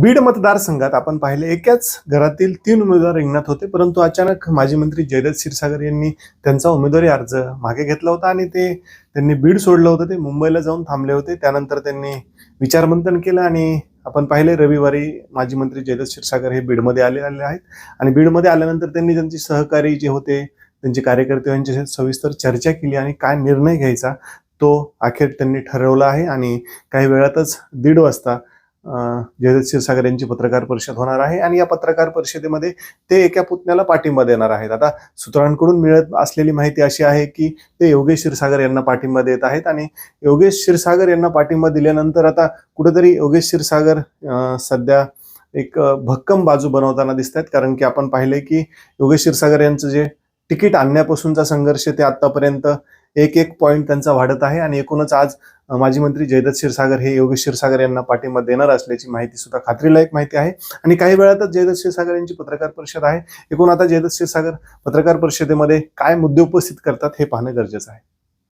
बीड मतदारसंघात आपण पाहिले एकाच घरातील तीन उमेदवार रिंगणात होते परंतु अचानक माजी मंत्री जयदत्त क्षीरसागर यांनी त्यांचा उमेदवारी अर्ज मागे घेतला होता आणि ते त्यांनी बीड सोडलं होतं ते मुंबईला जाऊन थांबले होते. त्यानंतर त्यांनी विचारमंथन केलं आणि आपण पाहिले रविवारी माजी मंत्री जयदत्त क्षीरसागर हे बीडमध्ये आले आले आहेत. आणि बीडमध्ये आल्यानंतर त्यांनी त्यांचे सहकारी जे होते त्यांचे कार्यकर्ते यांच्याशी सविस्तर चर्चा केली आणि काय निर्णय घ्यायचा तो अखेर त्यांनी ठरवला आहे. आणि काही वेळातच दीड वाजता जयदत्त क्षीरसागर यांची पत्रकार परिषद होणार आहे आणि या पत्रकार परिषदेमध्ये ते एका पुतण्याला पाठिंबा देणार आहेत. आता सूत्रांकडून मिळत असलेली माहिती अशी आहे की ते योगेश क्षीरसागर यांना पाठिंबा देत आहेत आणि योगेश क्षीरसागर यांना पाठिंबा दिल्यानंतर आता कुठेतरी योगेश क्षीरसागर सध्या एक भक्कम बाजू बनवताना दिसत आहेत कारण की आपण पाहिले की योगेश क्षीरसागर यांचं जे तिकीट आणण्यापासूनचा संघर्ष ते आतापर्यंत एक एक पॉईंट त्यांचा वाढत आहे. आणि एकूणच आज माजी मंत्री जयदत्त क्षीरसागर हे योगेश क्षीरसागर यांना पाठिंबा देणार असल्याची माहिती सुद्धा खात्रीलायक माहिती आहे. आणि काही वेळातच जयदत्त क्षीरसागर यांची पत्रकार परिषद आहे. एकूण आता जयदत्त क्षीरसागर पत्रकार परिषदेमध्ये काय मुद्दे उपस्थित करतात हे पाहणं गरजेचं आहे.